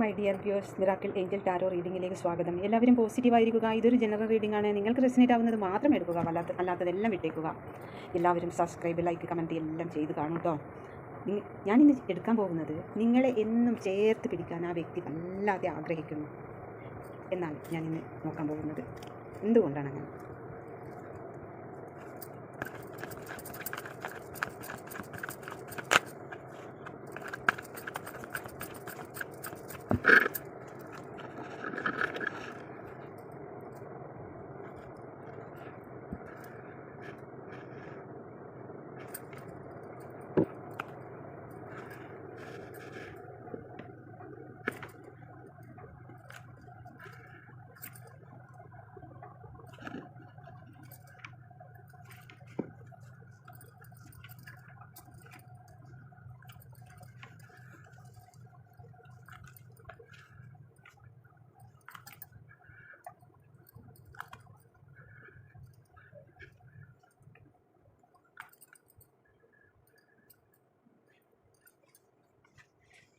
My dear viewers miracle angel tarot റീഡിങ്ങിലേക്ക് സ്വാഗതം. എല്ലാവരും പോസിറ്റീവായിരിക്കുക ഇതൊരു ജനറൽ റീഡിംഗ് ആണ്. നിങ്ങൾക്ക് റെസിനേറ്റ് ആവുന്നത് മാത്രം എടുക്കുക. അല്ലാത്ത അല്ലാത്തതെല്ലാം വിട്ടേക്കുക എല്ലാവരും സബ്സ്ക്രൈബ് ലൈക്ക് കമന്റ് എല്ലാം ചെയ്ത് കാണും കേട്ടോ ഞാനിന്ന് എടുക്കാൻ പോകുന്നത് നിങ്ങളെ എന്നും ചേർത്ത് പിടിക്കാൻ ആ വ്യക്തി വല്ലാതെ ആഗ്രഹിക്കുന്നു. എന്നാണ് ഞാനിന്ന് നോക്കാൻ പോകുന്നത് എന്തുകൊണ്ടാണ് അങ്ങനെ?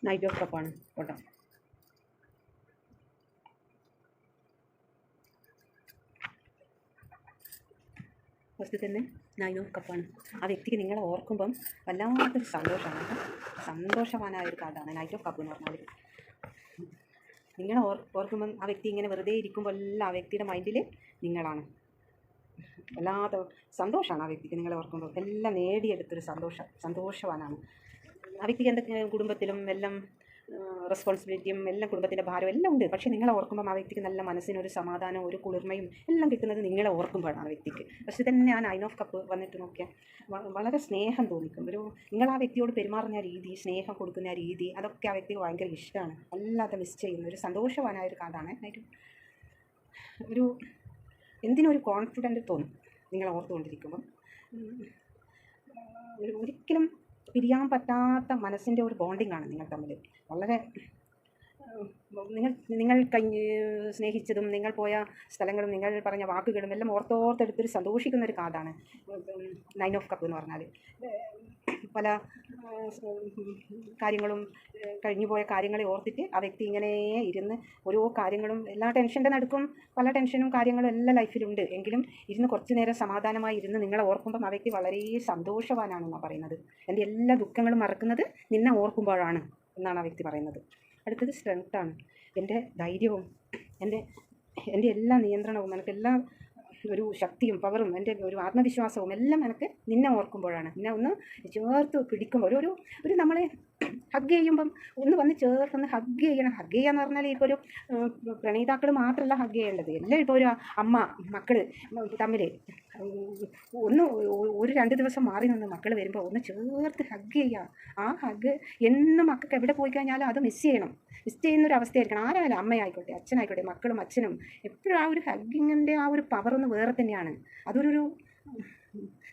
നൈറ്റ് ഓഫ് കപ്പാണ് കേട്ടോ ഫസ്റ്റ് തന്നെ നൈൻ ഓഫ് കപ്പാണ് ആ വ്യക്തിക്ക് നിങ്ങളെ ഓർക്കുമ്പം വല്ലാത്തൊരു സന്തോഷമാണ്. സന്തോഷവാനായ ഒരു കാർഡാണ് നൈറ്റ് ഓഫ് കപ്പ് എന്ന് പറഞ്ഞാൽ നിങ്ങളെ ഓർ ഓർക്കുമ്പം ആ വ്യക്തി ഇങ്ങനെ വെറുതെ ഇരിക്കുമ്പോൾ എല്ലാം ആ വ്യക്തിയുടെ മൈൻഡിൽ നിങ്ങളാണ്. വല്ലാത്ത സന്തോഷമാണ് ആ വ്യക്തിക്ക് നിങ്ങളെ ഓർക്കുമ്പോൾ എല്ലാം നേടിയെടുത്തൊരു സന്തോഷം സന്തോഷവാനാണ്. ആ വ്യക്തിക്ക് എന്തൊക്കെ കുടുംബത്തിലും എല്ലാം റെസ്പോൺസിബിലിറ്റിയും എല്ലാം കുടുംബത്തിന്റെ ഭാരവും എല്ലാം ഉണ്ട്. പക്ഷേ നിങ്ങളെ ഓർക്കുമ്പോൾ ആ വ്യക്തിക്ക് നല്ല മനസ്സിനൊരു സമാധാനവും ഒരു കുളിർമയും എല്ലാം കിട്ടുന്നത് നിങ്ങളെ ഓർക്കുമ്പോഴാണ് ആ വ്യക്തിക്ക്. പക്ഷേ തന്നെ ഞാൻ നൈൻ ഓഫ് കപ്പ് വന്നിട്ട് നോക്കിയാൽ വളരെ സ്നേഹം തോന്നിക്കും. ഒരു നിങ്ങൾ ആ വ്യക്തിയോട് പെരുമാറുന്ന രീതി സ്നേഹം കൊടുക്കുന്ന രീതി അതൊക്കെ ആ വ്യക്തിക്ക് ഭയങ്കര ഇഷ്ടമാണ്. അല്ലാതെ മിസ് ചെയ്യുന്ന ഒരു സന്തോഷവാനായ ഒരു കാർഡാണ് ഒരു ഒരു എന്തിനൊരു കോൺഫിഡന്റ് തോന്നും നിങ്ങളെ ഓർത്തുകൊണ്ടിരിക്കുമ്പം. ഒരു ഒരിക്കലും പിരിയാൻ പറ്റാത്ത മനസ്സിന്റെ ഒരു ബോണ്ടിങ് ആണ് നിങ്ങൾ തമ്മിൽ. വളരെ നിങ്ങൾ നിങ്ങൾ സ്നേഹിച്ചതും നിങ്ങൾ പോയ സ്ഥലങ്ങളും നിങ്ങൾ പറഞ്ഞ വാക്കുകളും എല്ലാം ഓർത്തോർത്തെടുത്തൊരു സന്തോഷിക്കുന്ന ഒരു കാർഡാണ് നൈൻ ഓഫ് കപ്പ് എന്ന് പറഞ്ഞാൽ. പല കാര്യങ്ങളും കഴിഞ്ഞു കഴിഞ്ഞുപോയ കാര്യങ്ങളെ ഓർത്തിട്ട് ആ വ്യക്തി ഇങ്ങനെ ഇരുന്ന് ഓരോ കാര്യങ്ങളും എല്ലാ ടെൻഷന്റെ നടുക്കും പല ടെൻഷനും കാര്യങ്ങളും എല്ലാ ലൈഫിലുണ്ട്. എങ്കിലും ഇരുന്ന് കുറച്ച് നേരം സമാധാനമായി ഇരുന്ന് നിങ്ങളെ ഓർക്കുമ്പം ആ വ്യക്തി വളരെ സന്തോഷവാനാണെന്നാണ് പറയുന്നത്. എന്റെ എല്ലാ ദുഃഖങ്ങളും മറക്കുന്നത് നിന്നെ ഓർക്കുമ്പോഴാണ് എന്നാണ് ആ വ്യക്തി പറയുന്നത്. അടുത്തത് സ്ട്രെങ്ത്താണ് എന്റെ ധൈര്യവും എന്റെ എന്റെ എല്ലാ നിയന്ത്രണവും എനിക്ക് എല്ലാ ഒരു ശക്തിയും പവറും എന്റെ ഒരു ആത്മവിശ്വാസവും എല്ലാം എനിക്ക് നിന്നെ ഓർക്കുമ്പോഴാണ്. നിന്നെ ഒന്ന് ചേർത്ത് പിടിക്കുമ്പോൾ ഒരു ഒരു ഒരു നമ്മളെ ഹഗ് ചെയ്യുമ്പം ഒന്ന് വന്ന് ചേർത്തൊന്ന് ഹഗ് ചെയ്യണം. ഹഗ് ചെയ്യാന്ന് പറഞ്ഞാൽ ഇപ്പോൾ ഒരു പ്രണയിതാക്കൾ മാത്രമല്ല ഹഗ് ചെയ്യേണ്ടത്. എല്ലാം ഇപ്പോൾ ഒരു അമ്മ മക്കൾ തമ്മിൽ ഒന്ന് ഒരു രണ്ട് ദിവസം മാറി നിന്ന് മക്കൾ വരുമ്പോൾ ഒന്ന് ചേർത്ത് ഹഗ് ചെയ്യുക ആ ഹഗ് എന്ന് മക്കൾക്ക് എവിടെ പോയി കഴിഞ്ഞാലും അത് മിസ് ചെയ്യണം. മിസ് ചെയ്യുന്ന ഒരു അവസ്ഥയായിരിക്കണം. ആരായാലും അമ്മയായിക്കോട്ടെ അച്ഛനായിക്കോട്ടെ മക്കളും അച്ഛനും എപ്പോഴും ആ ഒരു ഹഗ്ഗിങ്ങിന്റെ ആ ഒരു പവർ ഒന്ന് വേറെ തന്നെയാണ്. അതൊരു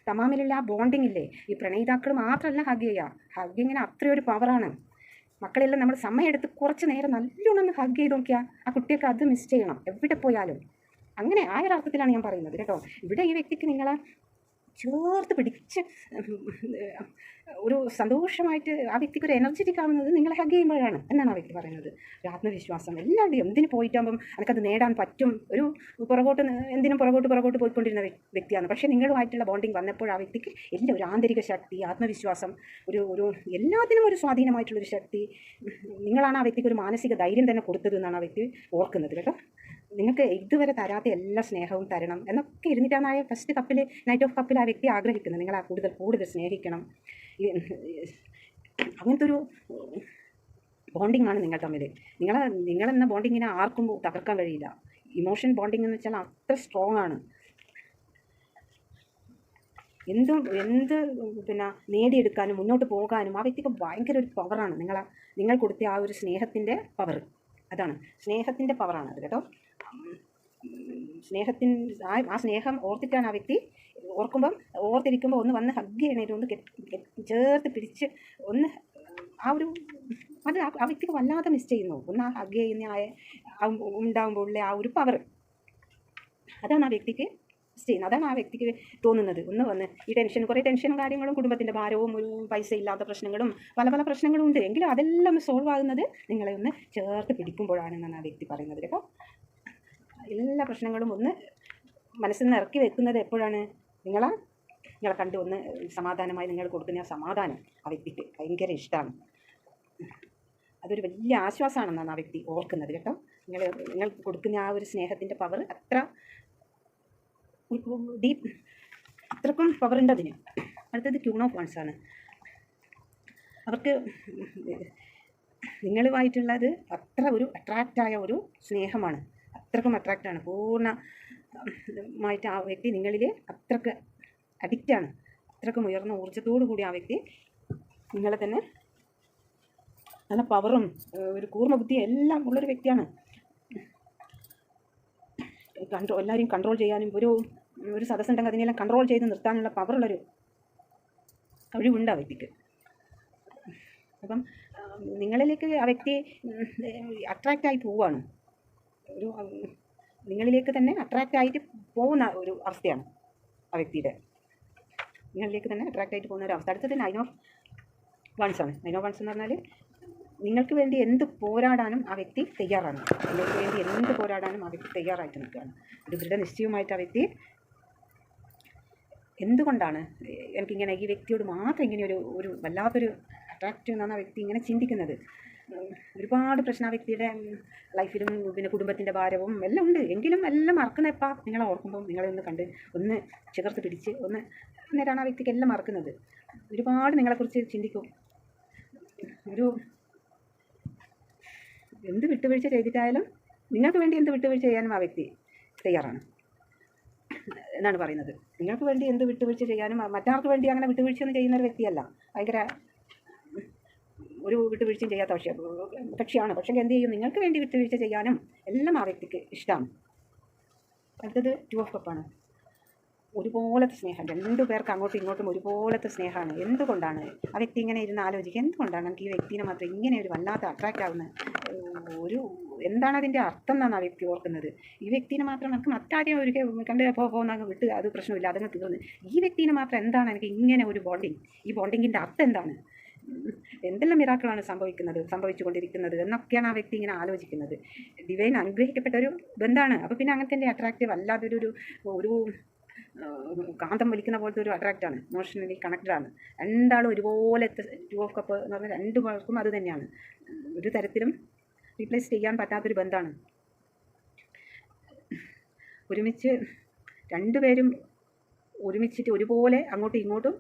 തമാമിലുള്ള ആ ബോണ്ടിങ് ഇല്ലേ ഈ പ്രണയിതാക്കൾ മാത്രമല്ല ഹഗ് ചെയ്യുക അത്രയൊരു പവറാണ് മക്കളെല്ലാം നമ്മൾ സമയമെടുത്ത് കുറച്ച് നേരം നല്ലോണം ഒന്ന് ഹഗ് ചെയ്ത് നോക്കിയാൽ ആ കുട്ടിയൊക്കെ അത് മിസ് ചെയ്യണം. എവിടെ പോയാലും. അങ്ങനെ ആ ഒരു അർത്ഥത്തിലാണ് ഞാൻ പറയുന്നത് കേട്ടോ. ഇവിടെ ഈ വ്യക്തിക്ക് നിങ്ങളെ ചേർത്ത് പിടിച്ച് ഒരു സന്തോഷമായിട്ട് ആ വ്യക്തിക്ക് ഒരു എനർജറ്റിക് ആവുന്നത് നിങ്ങളെ ഹഗ് ചെയ്യുമ്പോഴാണ് എന്നാണ് ആ വ്യക്തി പറയുന്നത്. ഒരു ആത്മവിശ്വാസം. എല്ലാം എന്തിന് പോയിട്ടാകുമ്പം എനിക്കത് നേടാൻ പറ്റും? ഒരു പുറകോട്ട് എന്തിനും പുറകോട്ട് പുറകോട്ട് പോയിക്കൊണ്ടിരുന്ന വ്യക്തിയാണ്. പക്ഷേ നിങ്ങളുമായിട്ടുള്ള ബോണ്ടിങ് വന്നപ്പോൾ ആ വ്യക്തിക്ക് എല്ലാം ഒരു ആന്തരിക ശക്തി ആത്മവിശ്വാസം ഒരു ഒരു എല്ലാത്തിനും ഒരു സ്വാധീനമായിട്ടുള്ളൊരു ശക്തി. നിങ്ങളാണ് ആ വ്യക്തിക്ക് ഒരു മാനസിക ധൈര്യം തന്നെ കൊടുത്തത് എന്നാണ് ആ വ്യക്തി ഓർക്കുന്നത് കേട്ടോ. നിങ്ങൾക്ക് ഇതുവരെ തരാത്ത എല്ലാ സ്നേഹവും തരണം. എന്നൊക്കെ ഇരുന്നിട്ടാണ് ആ ഫസ്റ്റ് കപ്പിൽ നൈറ്റ് ഓഫ് കപ്പിൽ ആ വ്യക്തി ആഗ്രഹിക്കുന്നത്. നിങ്ങൾ ആ കൂടുതൽ കൂടുതൽ സ്നേഹിക്കണം. അങ്ങനത്തെ ഒരു ബോണ്ടിങ് ആണ് നിങ്ങൾ തമ്മിൽ നിങ്ങൾ നിങ്ങളെന്ന ബോണ്ടിങ്ങിനെ ആർക്കും തകർക്കാൻ കഴിയില്ല. ഇമോഷൻ ബോണ്ടിങ് എന്ന് വെച്ചാൽ അത്ര സ്ട്രോങ് ആണ്. എന്തും എന്ത് പിന്നെ നേടിയെടുക്കാനും മുന്നോട്ട് പോകാനും ആ വ്യക്തിക്ക് ഭയങ്കര ഒരു പവറാണ് നിങ്ങളാ നിങ്ങൾ കൊടുത്ത ആ ഒരു സ്നേഹത്തിന്റെ പവർ അതാണ്. സ്നേഹത്തിന്റെ പവറാണ് അത് കേട്ടോ. സ്നേഹത്തിൻ ആ സ്നേഹം ഓർത്തിട്ടാണ് ആ വ്യക്തി ഓർക്കുമ്പം ഓർത്തിരിക്കുമ്പോൾ ഒന്ന് വന്ന് ഹഗ് ചെയ്യണേലും ഒന്ന് ചേർത്ത് പിടിച്ച് ഒന്ന് ആ ഒരു അത് ആ വ്യക്തിക്ക് വല്ലാതെ മിസ് ചെയ്യുന്നു. ഒന്ന് ആ ഹഗ് ചെയ്യുന്ന ആ ഉണ്ടാകുമ്പോൾ ഉള്ള ആ ഒരു പവർ അതാണ് ആ വ്യക്തിക്ക് മിസ് ചെയ്യുന്നത്. അതാണ് ആ വ്യക്തിക്ക് തോന്നുന്നത്. ഒന്ന് വന്ന് ഈ ടെൻഷൻ കുറേ ടെൻഷനും കാര്യങ്ങളും കുടുംബത്തിന്റെ ഭാരവും ഒരു പൈസ ഇല്ലാത്ത പ്രശ്നങ്ങളും പല പല പ്രശ്നങ്ങളും ഉണ്ട്. എങ്കിലും അതെല്ലാം സോൾവ് ആകുന്നത് നിങ്ങളെ ഒന്ന് ചേർത്ത് പിടിക്കുമ്പോഴാണെന്നാണ് ആ വ്യക്തി പറയുന്നത് കേട്ടോ. എല്ലാ പ്രശ്നങ്ങളും ഒന്ന് മനസ്സിൽ നിന്ന് ഇറക്കി വെക്കുന്നത് എപ്പോഴാണ്? നിങ്ങളാ? നിങ്ങളെ കണ്ട് ഒന്ന് സമാധാനമായി നിങ്ങൾ കൊടുക്കുന്ന സമാധാനം ആ വ്യക്തിക്ക് ഭയങ്കര ഇഷ്ടമാണ്. അതൊരു വലിയ ആശ്വാസമാണെന്നാണ് ആ വ്യക്തി ഓർക്കുന്നത് കേട്ടോ. നിങ്ങൾ നിങ്ങൾ കൊടുക്കുന്ന ആ ഒരു സ്നേഹത്തിന്റെ പവർ അത്ര ഡീപ്പ് അത്രക്കും പവർ ഉണ്ട് അതിന്. അടുത്തത് ക്യൂൺ ഓഫ് വൺസ് ആണ്. അവർക്ക് നിങ്ങളുമായിട്ടുള്ളത് അത്ര ഒരു അട്രാക്റ്റായ ഒരു സ്നേഹമാണ്. അത്രക്കും അട്രാക്റ്റാണ് പൂർണമായിട്ട് ആ വ്യക്തി നിങ്ങളിൽ അത്രയ്ക്ക് അഡിക്റ്റാണ് അത്രക്കും ഉയർന്ന ഊർജത്തോടു കൂടി ആ വ്യക്തി നിങ്ങളെ തന്നെ നല്ല പവറും ഒരു കൂർമ്മ ബുദ്ധിയും എല്ലാം ഉള്ളൊരു വ്യക്തിയാണ്. കൺട്രോൾ എല്ലാവരെയും കൺട്രോൾ ചെയ്യാനും ഒരു ഒരു സദസ്സുണ്ടെങ്കിൽ അതിനെല്ലാം കൺട്രോൾ ചെയ്ത് നിർത്താനുള്ള പവറുള്ളൊരു കഴിവുണ്ട് ആ വ്യക്തിക്ക്. അപ്പം നിങ്ങളിലേക്ക് ആ വ്യക്തി അട്രാക്റ്റായി പോവുകയാണ്. ഒരു നിങ്ങളിലേക്ക് തന്നെ അട്രാക്റ്റ് ആയിട്ട് പോകുന്ന ഒരു അവസ്ഥയാണ് ആ വ്യക്തിയുടെ. നിങ്ങളിലേക്ക് തന്നെ അട്രാക്റ്റ് ആയിട്ട് പോകുന്ന ഒരു അവസ്ഥ. അടുത്തത് നൈൻ ഓഫ് വൺസ് ആണ്. നൈൻ ഓഫ് വൺസ് എന്ന് പറഞ്ഞാൽ നിങ്ങൾക്ക് വേണ്ടി എന്ത് പോരാടാനും ആ വ്യക്തി തയ്യാറാണ്. നിങ്ങൾക്ക് വേണ്ടി എന്ത് പോരാടാനും ആ വ്യക്തി തയ്യാറായിട്ട് നിൽക്കുകയാണ്. ഒരു ദൃഢനിശ്ചയമായിട്ട് ആ വ്യക്തി എന്തുകൊണ്ടാണ് എനിക്കിങ്ങനെ ഈ വ്യക്തിയോട് മാത്രം ഇങ്ങനെ ഒരു ഒരു വല്ലാത്തൊരു അട്രാക്റ്റീവ് എന്നാണ് ആ വ്യക്തി ഇങ്ങനെ ചിന്തിക്കുന്നത്? ഒരുപാട് പ്രശ്നം വ്യക്തിയുടെ ലൈഫിലും പിന്നെ കുടുംബത്തിന്റെ ഭാരവും എല്ലാം ഉണ്ട്. എങ്കിലും എല്ലാം മറക്കുന്നപ്പാ നിങ്ങളെ ഓർക്കുമ്പോൾ നിങ്ങളെ ഒന്ന് കണ്ട് ഒന്ന് ചേർത്ത് പിടിച്ച് ഒന്ന് നേരാണ് ആ വ്യക്തിക്ക് എല്ലാം മറക്കുന്നത്. ഒരുപാട് നിങ്ങളെക്കുറിച്ച് ചിന്തിക്കും. ഒരു എന്ത് വിട്ടുവീഴ്ച ചെയ്തിട്ടായാലും നിങ്ങൾക്ക് വേണ്ടി എന്ത് വിട്ടുവീഴ്ച ചെയ്യാനും ആ വ്യക്തി തയ്യാറാണ് എന്നാണ് പറയുന്നത്. നിങ്ങൾക്ക് വേണ്ടി എന്ത് വിട്ടുവീഴ്ച ചെയ്യാനും മറ്റാർക്ക് വേണ്ടി അങ്ങനെ വിട്ടുവീഴ്ചയൊന്നും ചെയ്യുന്ന ഒരു വ്യക്തിയല്ല. ഭയങ്കര ഒരു വിട്ടുവീഴ്ചയും ചെയ്യാത്ത പക്ഷേ. പക്ഷിയാണ്. പക്ഷേ എന്ത് ചെയ്യും? നിങ്ങൾക്ക് വേണ്ടി വിട്ടുവീഴ്ച ചെയ്യാനും എല്ലാം ആ വ്യക്തിക്ക് ഇഷ്ടമാണ്. അടുത്തത് ടു ഓഫ് കപ്പാണ് ഒരുപോലത്തെ സ്നേഹം. രണ്ടു പേർക്ക് അങ്ങോട്ടും ഇങ്ങോട്ടും ഒരുപോലത്തെ സ്നേഹമാണ്. എന്തുകൊണ്ടാണ്? ആ വ്യക്തി ഇങ്ങനെ ഇരുന്ന് ആലോചിക്കുക എന്തുകൊണ്ടാണ് നമുക്ക് ഈ വ്യക്തിനെ മാത്രം ഇങ്ങനെ ഒരു വല്ലാത്ത അട്രാക്റ്റ് ആവുന്ന ഒരു എന്താണ് അതിന്റെ അർത്ഥം എന്നാണ് ആ വ്യക്തി ഓർക്കുന്നത്? ഈ വ്യക്തിനെ മാത്രം നമുക്ക് മറ്റാരെയും ഒരു കണ്ട് പോ പോകുന്ന വിട്ട് അത് പ്രശ്നമില്ല. അതങ്ങ് തീർന്ന്. ഈ വ്യക്തിനെ മാത്രം എന്താണ് എനിക്ക് ഇങ്ങനെ ഒരു ബോണ്ടിങ് ഈ ബോണ്ടിങ്ങിന്റെ അർത്ഥം എന്താണ്? എന്തെല്ലാം മിറാക്കളാണ് സംഭവിക്കുന്നത് സംഭവിച്ചുകൊണ്ടിരിക്കുന്നത് എന്നൊക്കെയാണ് ആ വ്യക്തി ഇങ്ങനെ ആലോചിക്കുന്നത്. ഡിവൈൻ അനുഗ്രഹിക്കപ്പെട്ട ഒരു ബന്ധമാണ് അപ്പോൾ പിന്നെ അങ്ങനത്തെ അട്രാക്റ്റീവ് അല്ലാതൊരു ഒരു ഒരു കാന്തം വലിക്കുന്ന പോലത്തെ ഒരു അട്രാക്റ്റാണ് ഇമോഷണലി കണക്റ്റഡാണ് രണ്ടാളും ഒരുപോലെ ടു ഓഫ് കപ്പ് എന്ന് പറഞ്ഞാൽ രണ്ട് പേർക്കും അത് തന്നെയാണ്. ഒരു തരത്തിലും റീപ്ലേസ് ചെയ്യാൻ പറ്റാത്തൊരു ബന്ധമാണ് ഒരുമിച്ച് രണ്ടുപേരും ഒരുമിച്ചിട്ട് ഒരുപോലെ അങ്ങോട്ടും ഇങ്ങോട്ടും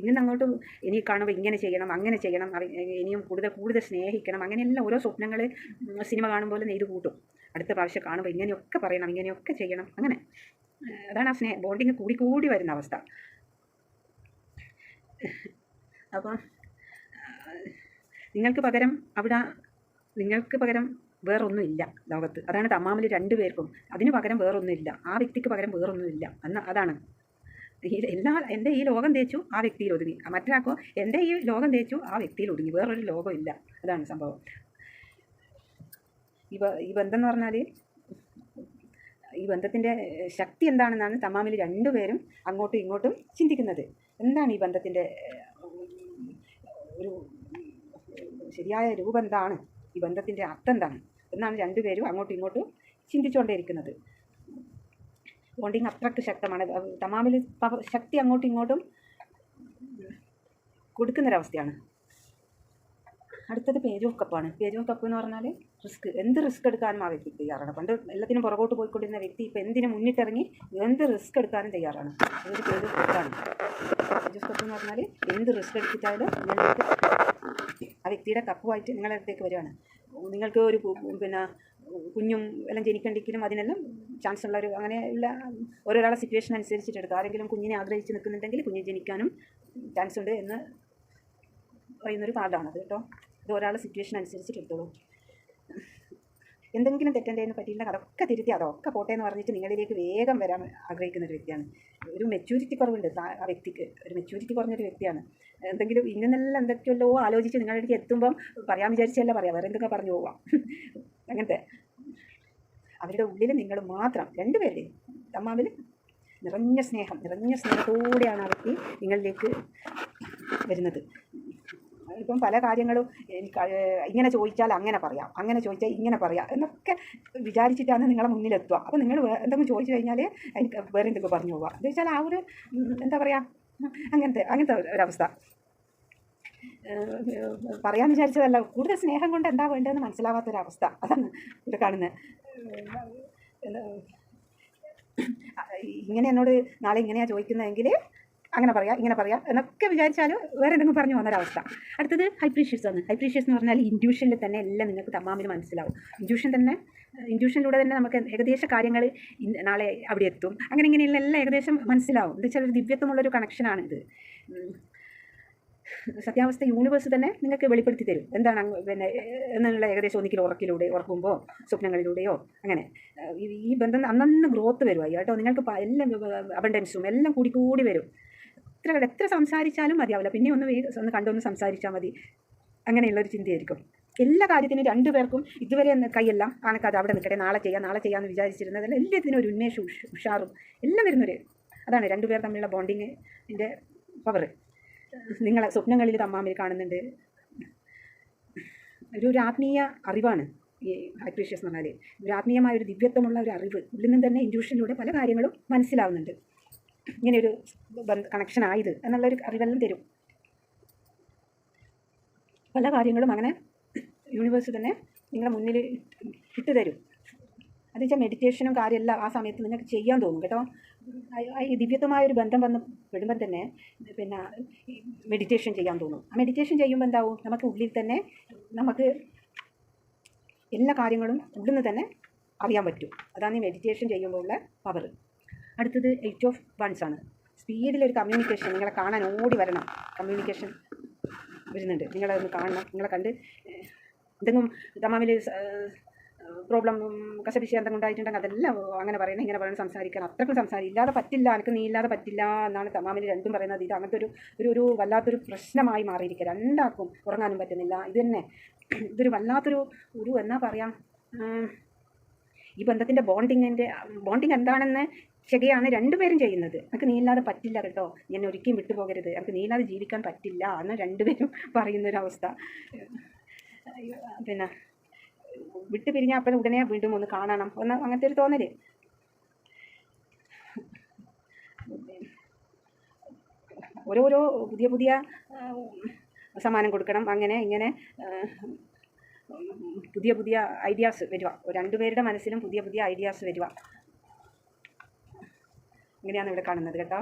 ഇങ്ങനെ അങ്ങോട്ട് ഇനി കാണുമ്പോൾ ഇങ്ങനെ ചെയ്യണം അങ്ങനെ ചെയ്യണം ഇനിയും കൂടുതൽ കൂടുതൽ സ്നേഹിക്കണം അങ്ങനെയെല്ലാം ഓരോ സ്വപ്നങ്ങൾ സിനിമ കാണുമ്പോൾ നെയ്ത് കൂട്ടും. അടുത്ത പ്രാവശ്യം കാണുമ്പോൾ ഇങ്ങനെയൊക്കെ പറയണം ഇങ്ങനെയൊക്കെ ചെയ്യണം അങ്ങനെ. അതാണ് ആ സ്നേഹ ബോണ്ടിങ് കൂടി കൂടി വരുന്ന അവസ്ഥ. അപ്പോൾ നിങ്ങൾക്ക് പകരം അവിടെ നിങ്ങൾക്ക് പകരം വേറൊന്നുമില്ല ലോകത്ത്. അതാണ് തമാമിൽ രണ്ടുപേർക്കും അതിന് പകരം വേറൊന്നുമില്ല ആ വ്യക്തിക്ക് പകരം വേറൊന്നുമില്ല അന്ന് അതാണ്. ഈ എല്ലാ എന്റെ ഈ ലോകം തേച്ചു ആ വ്യക്തിയിൽ ഒതുങ്ങി. മറ്റൊരാൾക്കോ എന്റെ ഈ ലോകം തേച്ചു ആ വ്യക്തിയിൽ ഒതുങ്ങി. വേറൊരു ലോകം ഇല്ല. അതാണ് സംഭവം. ഈ ഈ ബന്ധം എന്ന് പറഞ്ഞാൽ ഈ ബന്ധത്തിന്റെ ശക്തി എന്താണെന്നാണ് തമാമിൽ രണ്ടുപേരും അങ്ങോട്ടും ഇങ്ങോട്ടും ചിന്തിക്കുന്നത്. എന്താണ് ഈ ബന്ധത്തിന്റെ ഒരു ശരിയായ രൂപം എന്താണ്? ഈ ബന്ധത്തിന്റെ അർത്ഥം എന്താണ്? എന്നാണ് രണ്ടുപേരും അങ്ങോട്ടും ഇങ്ങോട്ടും ചിന്തിച്ചുകൊണ്ടേയിരിക്കുന്നത്. ബോണ്ടിങ് അത്രയ്ക്ക് ശക്തമാണ്. തമാമിൽ ശക്തി അങ്ങോട്ടും ഇങ്ങോട്ടും കൊടുക്കുന്നൊരവസ്ഥയാണ്. അടുത്തത് പേജ് ഓഫ് കപ്പാണ് പേജ് ഓഫ് കപ്പ് എന്ന് പറഞ്ഞാൽ റിസ്ക് എന്ത് റിസ്ക് എടുക്കാനും ആ വ്യക്തി തയ്യാറാണ്. പണ്ട് എല്ലാത്തിനും പുറകോട്ട് പോയിക്കൊണ്ടിരുന്ന വ്യക്തി ഇപ്പോൾ എന്തിനും മുന്നിട്ടിറങ്ങി എന്ത് റിസ്ക് എടുക്കാനും തയ്യാറാണ്. അതൊരു പേജ് ഓഫ് കപ്പാണ് പേജ് ഓഫ് കപ്പ് എന്ന് പറഞ്ഞാൽ എന്ത് റിസ്ക് എടുത്തിട്ടായാലും നിങ്ങൾക്ക് ആ വ്യക്തിയുടെ കപ്പുമായിട്ട് നിങ്ങളുടെ അടുത്തേക്ക് വരികയാണ് നിങ്ങൾക്ക് ഒരു പിന്നെ കുഞ്ഞും എല്ലാം ജനിക്കണ്ടെങ്കിലും അതിനെല്ലാം ചാൻസ് ഉള്ള ഒരു അങ്ങനെയുള്ള ഓരോരാളെ സിറ്റുവേഷൻ അനുസരിച്ചിട്ട് എടുക്കുക ആരെങ്കിലും കുഞ്ഞിനെ ആഗ്രഹിച്ച് നിൽക്കുന്നുണ്ടെങ്കിൽ കുഞ്ഞ് ജനിക്കാനും ചാൻസ് ഉണ്ട് എന്ന് പറയുന്നൊരു കാർഡാണത് കേട്ടോ. ഇത് ഒരാളെ സിറ്റുവേഷൻ അനുസരിച്ചിട്ട് എടുത്തോളൂ. എന്തെങ്കിലും തെറ്റെന്റെ പറ്റിയിട്ടുള്ള അതൊക്കെ തിരുത്തി അതൊക്കെ പോട്ടെ എന്ന് പറഞ്ഞിട്ട് നിങ്ങളിലേക്ക് വേഗം വരാൻ ആഗ്രഹിക്കുന്ന ഒരു വ്യക്തിയാണ്. ഒരു മെച്യൂരിറ്റി കുറവുണ്ട്. ആ വ്യക്തിക്ക് ഒരു മെച്യൂരിറ്റി കുറഞ്ഞൊരു വ്യക്തിയാണ്. എന്തെങ്കിലും ഇങ്ങനെല്ലാം എന്തൊക്കെയല്ലോ ആലോചിച്ച് നിങ്ങളുടെ അടുത്ത് എത്തുമ്പം പറയാൻ വിചാരിച്ചല്ല പറയാം. വേറെ എന്തൊക്കെ പറഞ്ഞു പോവാം. അങ്ങനത്തെ. അവരുടെ ഉള്ളിൽ നിങ്ങൾ മാത്രം രണ്ടുപേരുടെ തമ്മാവിൽ നിറഞ്ഞ സ്നേഹം നിറഞ്ഞ സ്നേഹത്തോടെയാണ് ആ വ്യക്തി നിങ്ങളിലേക്ക് വരുന്നത്. ഇപ്പം പല കാര്യങ്ങളും എനിക്ക് ഇങ്ങനെ ചോദിച്ചാൽ അങ്ങനെ പറയാം അങ്ങനെ ചോദിച്ചാൽ ഇങ്ങനെ പറയാം എന്നൊക്കെ വിചാരിച്ചിട്ടാണ് നിങ്ങളെ മുന്നിലെത്തുക അപ്പോൾ നിങ്ങൾ എന്തെങ്കിലും ചോദിച്ചു കഴിഞ്ഞാൽ എനിക്ക് വേറെ എന്തെങ്കിലും പറഞ്ഞു പോവുക എന്ന് വെച്ചാൽ ആ ഒരു എന്താ പറയുക അങ്ങനത്തെ അങ്ങനത്തെ ഒരു- ഒരവസ്ഥ പറയാൻ വിചാരിച്ചതല്ല കൂടുതൽ സ്നേഹം കൊണ്ട് എന്താ വേണ്ടതെന്ന് മനസ്സിലാവാത്തൊരവസ്ഥ അതാണ് ഇവിടെ കാണുന്നത് ഇങ്ങനെ എന്നോട് നാളെ ഇങ്ങനെയാണ് ചോദിക്കുന്നതെങ്കിൽ അങ്ങനെ പറയാം ഇങ്ങനെ പറയാം എന്നൊക്കെ വിചാരിച്ചാൽ വേറെ എന്തെങ്കിലും പറഞ്ഞു പോകുന്നൊരവസ്ഥ അടുത്തത് ഹൈപ്രീഷ്യസ് ആണ്. ഹൈപ്രീഷ്യസ് എന്ന് പറഞ്ഞാൽ ഇൻഡ്യൂഷനിൽ തന്നെ എല്ലാം നിങ്ങൾക്ക് തമ്മാമിന് മനസ്സിലാവും. ഇൻഡ്യൂഷൻ തന്നെ ഇൻഡ്യൂഷനിലൂടെ തന്നെ നമുക്ക് ഏകദേശ കാര്യങ്ങൾ നാളെ അവിടെ എത്തും. അങ്ങനെ ഇങ്ങനെയുള്ള എല്ലാം ഏകദേശം മനസ്സിലാവും. എന്താ വെച്ചാൽ ഒരു ദിവ്യത്വമുള്ളൊരു കണക്ഷനാണ് ഇത്. സത്യാവസ്ഥ യൂണിവേഴ്സ് തന്നെ നിങ്ങൾക്ക് വെളിപ്പെടുത്തി തരും. എന്താണ് പിന്നെ എന്നുള്ള ഏകദേശം ഒന്നിക്കൽ ഉറക്കിലൂടെ ഉറക്കുമ്പോൾ സ്വപ്നങ്ങളിലൂടെയോ അങ്ങനെ. ഈ- ഈ ബന്ധം അന്നന്ന് ഗ്രോത്ത് വരുമായി കേട്ടോ നിങ്ങൾക്ക് എല്ലാം അബണ്ടൻസും എല്ലാം കൂടി കൂടി വരും. എത്ര എത്ര സംസാരിച്ചാലും മതിയാവില്ല. പിന്നെ ഒന്ന് ഒന്ന് കണ്ടൊന്ന് സംസാരിച്ചാൽ മതി. അങ്ങനെയുള്ളൊരു ചിന്തയായിരിക്കും. എല്ലാ കാര്യത്തിനും രണ്ടു പേർക്കും ഇതുവരെ കൈയെല്ലാം ആണക്കത് അവിടെ നിൽക്കട്ടെ. നാളെ ചെയ്യാം നാളെ ചെയ്യാമെന്ന് വിചാരിച്ചിരുന്നത് എല്ലാത്തിനും ഒരു ഉന്മേഷം ഉഷ്- ഉഷാറും. എല്ലാം വരുന്നൊരു അതാണ് രണ്ടുപേർ തമ്മിലുള്ള ബോണ്ടിങ്ങിന്റെ പവർ നിങ്ങളെ സ്വപ്നങ്ങളിൽ തമ്മാമിൽ കാണുന്നുണ്ട്. ഒരു ഒരു ആത്മീയ അറിവാണ് ഈ ഹൈപ്രീഷ്യസ് എന്ന് പറഞ്ഞാൽ ഒരു ആത്മീയമായ ഒരു ദിവ്യത്വമുള്ള ഒരു അറിവ്. ഉള്ളിൽ നിന്ന് തന്നെ ഇൻഡ്യൂഷനിലൂടെ പല കാര്യങ്ങളും മനസ്സിലാവുന്നുണ്ട്. ഇങ്ങനെ ഒരു കണക്ഷൻ ആയത് എന്നുള്ളൊരു അറിവെല്ലാം തരും. പല കാര്യങ്ങളും അങ്ങനെ യൂണിവേഴ്സ് തന്നെ നിങ്ങളെ മുന്നിൽ ഇട്ട് തരും. അത് വെച്ചാൽ മെഡിറ്റേഷനും കാര്യമെല്ലാം ആ സമയത്ത് നിങ്ങൾക്ക് ചെയ്യാൻ തോന്നും കേട്ടോ. ഈ ദിവ്യത്വമായ ഒരു ബന്ധം വന്ന് പെടുമ്പം തന്നെ പിന്നെ മെഡിറ്റേഷൻ ചെയ്യാൻ തോന്നും. ആ മെഡിറ്റേഷൻ ചെയ്യുമ്പോൾ എന്താവും? നമുക്ക് ഉള്ളിൽ തന്നെ നമുക്ക് എല്ലാ കാര്യങ്ങളും ഉള്ളിൽ നിന്ന് തന്നെ അറിയാൻ പറ്റും. അതാണ് ഈ മെഡിറ്റേഷൻ ചെയ്യുമ്പോൾ ഉള്ള പവർ അടുത്തത് എയ്റ്റ് ഓഫ് വൺസ് ആണ്. സ്പീഡിലൊരു കമ്മ്യൂണിക്കേഷൻ നിങ്ങളെ കാണാൻ ഓടി വരണം. കമ്മ്യൂണിക്കേഷൻ വരുന്നുണ്ട്. നിങ്ങളെ ഒന്ന് കാണണം. നിങ്ങളെ കണ്ട് എന്തെങ്കിലും തമാമിൽ പ്രോബ്ലം കശപിശ എന്തെങ്കിലും ഉണ്ടായിട്ടുണ്ടെങ്കിൽ അതെല്ലാം അങ്ങനെ പറയണം ഇങ്ങനെ പറയണം സംസാരിക്കണം അത്രക്കും സംസാരിക്കും. ഇല്ലാതെ പറ്റില്ല എനിക്ക് നീ ഇല്ലാതെ പറ്റില്ല എന്നാണ് തമാമിൽ രണ്ടും പറയുന്നത്. ഇത് അങ്ങനത്തെ ഒരു ഒരു ഒരു വല്ലാത്തൊരു പ്രശ്നമായി മാറിയിരിക്കുക. രണ്ടാക്കും ഉറങ്ങാനും പറ്റുന്നില്ല. ഇത് തന്നെ ഇതൊരു വല്ലാത്തൊരു ഒരു എന്നാ പറയാം ഈ ബന്ധത്തിന്റെ ബോണ്ടിങ്ങിന്റെ ബോണ്ടിങ് എന്താണെന്ന് ശരിയാണ് രണ്ടുപേരും ചെയ്യുന്നത്. എനിക്ക് നീ ഇല്ലാതെ പറ്റില്ല കേട്ടോ. ഞാൻ ഒരിക്കലും വിട്ടുപോകരുത്. എനിക്ക് നീ ഇല്ലാതെ ജീവിക്കാൻ പറ്റില്ല എന്ന് രണ്ടുപേരും പറയുന്നൊരവസ്ഥ. പിന്നെ വിട്ടു പിരിഞ്ഞാൽ അപ്പം ഉടനെ വീണ്ടും ഒന്ന് കാണണം. ഒന്ന് അങ്ങനത്തെ ഒരു തോന്നൽ. ഓരോരോ പുതിയ പുതിയ സമ്മാനം കൊടുക്കണം. അങ്ങനെ ഇങ്ങനെ പുതിയ പുതിയ ഐഡിയാസ് വരിക രണ്ടുപേരുടെ മനസ്സിലും പുതിയ പുതിയ ഐഡിയാസ് വരിക ഇങ്ങനെയാണ് ഇവിടെ കാണുന്നത് കേട്ടോ.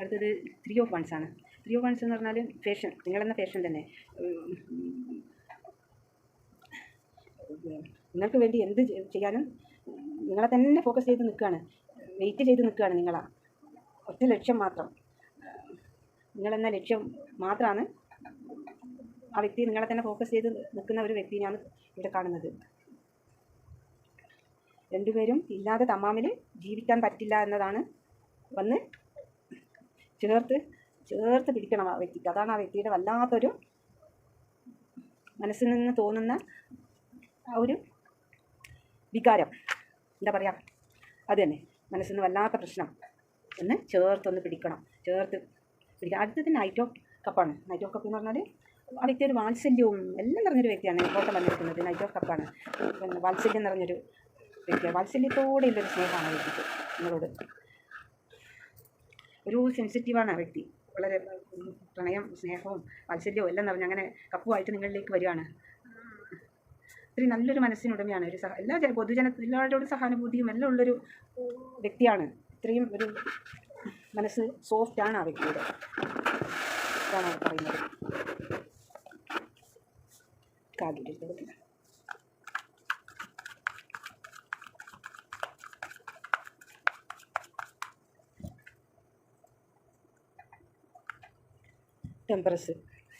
അടുത്തത് ത്രീ ഓഫ് വൺസ് ആണ്. ത്രീ ഓഫ് വൺസ് എന്ന് പറഞ്ഞാൽ ഫാഷൻ നിങ്ങളെന്ന ഫാഷൻ തന്നെ. നിങ്ങൾക്ക് വേണ്ടി എന്ത് ചെയ്യാനും നിങ്ങളെ തന്നെ ഫോക്കസ് ചെയ്ത് നിൽക്കുകയാണ് വെയിറ്റ് ചെയ്ത് നിൽക്കുകയാണ് നിങ്ങളാ. ഒറ്റ ലക്ഷ്യം മാത്രം. നിങ്ങളെന്ന ലക്ഷ്യം മാത്രമാണ് ആ വ്യക്തി നിങ്ങളെ തന്നെ ഫോക്കസ് ചെയ്ത് നിൽക്കുന്ന ഒരു വ്യക്തിയാണ് ഇവിടെ കാണുന്നത്. രണ്ടുപേരും ഇല്ലാതെ തമ്മാമിൽ ജീവിക്കാൻ പറ്റില്ല എന്നതാണ് വന്ന് ചേർത്ത് ചേർത്ത് പിടിക്കണം ആ വ്യക്തിക്ക്. അതാണ് ആ വ്യക്തിയുടെ വല്ലാത്തൊരു മനസ്സിൽ നിന്ന് തോന്നുന്ന ആ ഒരു വികാരം. എന്താ പറയുക അത് തന്നെ. മനസ്സിൽ നിന്ന് വല്ലാത്ത പ്രശ്നം. ഒന്ന് ചേർത്തൊന്ന് പിടിക്കണം. ചേർത്ത് പിടിക്കണം. അടുത്തത് നൈറ്റ് ഓഫ് കപ്പാണ് നൈറ്റ് ഓഫ് കപ്പ് എന്ന് പറഞ്ഞാൽ ആ വ്യക്തി ഒരു വാത്സല്യവും എല്ലാം നിറഞ്ഞൊരു വ്യക്തിയാണ് ഫോട്ടോ വന്നിരിക്കുന്നത്. നൈറ്റ് ഓഫ് കപ്പാണ് വാത്സല്യം നിറഞ്ഞൊരു വ്യക്തിയാണ് വാത്സല്യത്തോടെയുള്ളൊരു സ്നേഹമാണ് ആ വ്യക്തിക്ക് നിങ്ങളോട്. ഒരു സെൻസിറ്റീവാണ് ആ വ്യക്തി. വളരെ പ്രണയം സ്നേഹവും വാത്സല്യവും എല്ലാം നിറഞ്ഞ് അങ്ങനെ കപ്പുമായിട്ട് നിങ്ങളിലേക്ക് വരികയാണ്. ഒരു നല്ലൊരു മനസ്സിനുടമയാണ്. ഒരു സഹ എല്ലാ ജന പൊതുജന എല്ലാവരോടും സഹാനുഭൂതിയും എല്ലാം ഉള്ളൊരു വ്യക്തിയാണ്. ഇത്രയും ഒരു മനസ്സ് സോഫ്റ്റാണ് ആ വ്യക്തിയുടെ. ഇതാണ് അവർ പറയുന്നത്. കാർഡിൽ ടെമ്പറസ്.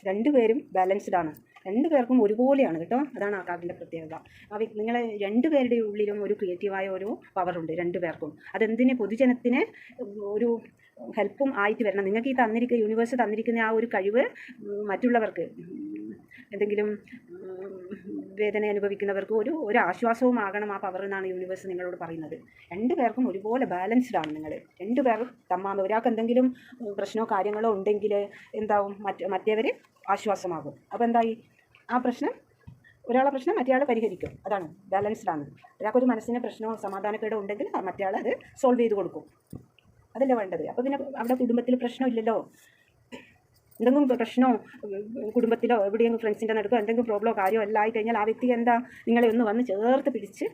രണ്ടുപേരും ബാലൻസ്ഡ് ആണ്. രണ്ടു പേർക്കും ഒരുപോലെയാണ് കേട്ടോ. അതാണ് ആ കാർഡിന്റെ പ്രത്യേകത. ആ നിങ്ങളെ രണ്ടു പേരുടെ ഉള്ളിലും ഒരു ക്രിയേറ്റീവായ ഒരു പവറുണ്ട് രണ്ടു പേർക്കും. അതെന്തിനെ? പൊതുജനത്തിന് ഒരു ഹെൽപ്പും ആയിട്ട് വരണം. നിങ്ങൾക്ക് ഈ തന്നിരിക്കുന്ന യൂണിവേഴ്സ് തന്നിരിക്കുന്ന ആ ഒരു കഴിവ് മറ്റുള്ളവർക്ക് എന്തെങ്കിലും വേദന അനുഭവിക്കുന്നവർക്ക് ഒരു ഒരു ആശ്വാസവും ആകണം ആ പവർ എന്നാണ് യൂണിവേഴ്സ് നിങ്ങളോട് പറയുന്നത്. രണ്ട് പേർക്കും ഒരുപോലെ ബാലൻസ്ഡ് ആണ് നിങ്ങൾ രണ്ട് പേർ തമ്മാമ ഒരാൾക്ക് എന്തെങ്കിലും പ്രശ്നമോ കാര്യങ്ങളോ ഉണ്ടെങ്കിൽ എന്താവും? മറ്റ് മറ്റേവർ ആശ്വാസമാകും. അപ്പോൾ എന്തായി? ആ പ്രശ്നം ഒരാളെ പ്രശ്നം മറ്റേയാൾ പരിഹരിക്കും. അതാണ് ബാലൻസ്ഡ് ആണ്. ഒരാൾക്കൊരു മനസ്സിന് പ്രശ്നമോ സമാധാനക്കേടോ ഉണ്ടെങ്കിൽ മറ്റേ മറ്റേയാൾ അത് സോൾവ് ചെയ്ത് കൊടുക്കും. അതല്ലേ വേണ്ടത്? അപ്പോൾ പിന്നെ അവിടെ കുടുംബത്തിൽ പ്രശ്നമില്ലല്ലോ എന്തെങ്കിലും പ്രശ്നമോ കുടുംബത്തിലോ എവിടെയെങ്കിലും ഫ്രണ്ട്സിന്റെ നടുക്കോ എന്തെങ്കിലും പ്രോബ്ലമോ കാര്യമോ എല്ലാം ആയി കഴിഞ്ഞാൽ ആ വ്യക്തി എന്താ നിങ്ങളെ ഒന്ന് വന്ന് ചേർത്ത് പിടിച്ച്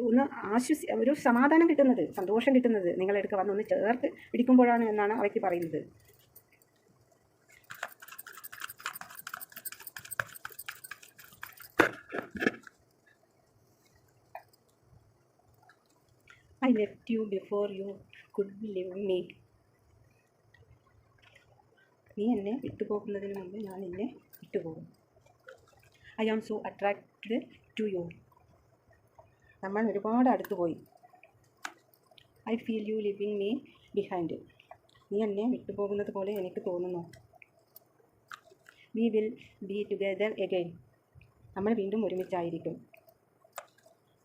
ഒന്ന് ആശ്വസി ഒരു സമാധാനം കിട്ടുന്നത് സന്തോഷം കിട്ടുന്നത് നിങ്ങളെടുക്ക വന്ന് ഒന്ന് ചേർത്ത് പിടിക്കുമ്പോഴാണ് എന്നാണ് ആ വ്യക്തി പറയുന്നത്. I left you before you could leave me നീ എന്നെ വിട്ടുപോകുന്നതിന് മുമ്പ് ഞാൻ നിന്നെ വിട്ടുപോകും. I am so attracted to you നമ്മൾ ഒരുപാട് അടുത്ത് പോയി. I feel you leaving me behind നീ എന്നെ വിട്ടുപോകുന്നത് പോലെ എനിക്ക് തോന്നുന്നു. We will be together again നമ്മൾ വീണ്ടും ഒരുമിച്ചായിരിക്കും.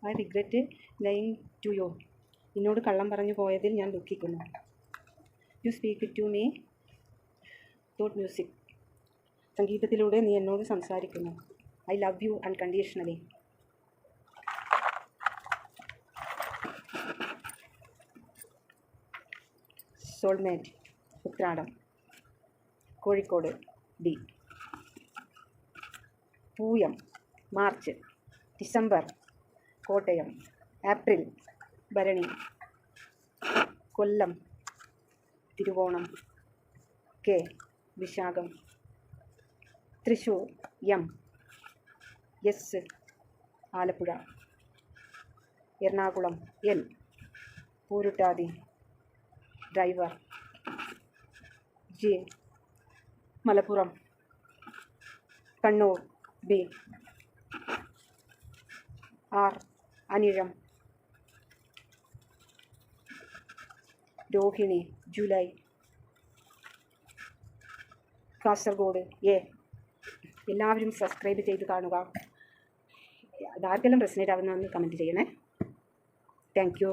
I regret lying to you നിന്നോട് കള്ളം പറഞ്ഞു പോയതിൽ ഞാൻ ദുഃഖിക്കുന്നു. You speak to me through music. സംഗീതത്തിലൂടെ നീ എന്നോട് സംസാരിക്കുന്നു. I love you unconditionally. Soulmate Uthradam. Kozhikode D. Pooyam March. December Kottayam. April Bharani. Kollam Thiruvonam. K. Vishakham. Thrissur M. S. Alappuzha. Ernakulam L Pooruttathi. Driver. J. Malappuram. Kannur B. R. Anizham. Rohini July. Kasaragod. A എല്ലാവരും subscribe ചെയ്ത് കാണുക. അതാർക്കെല്ലാം resonate ആവുന്നതെന്ന് comment ചെയ്യണേ. Thank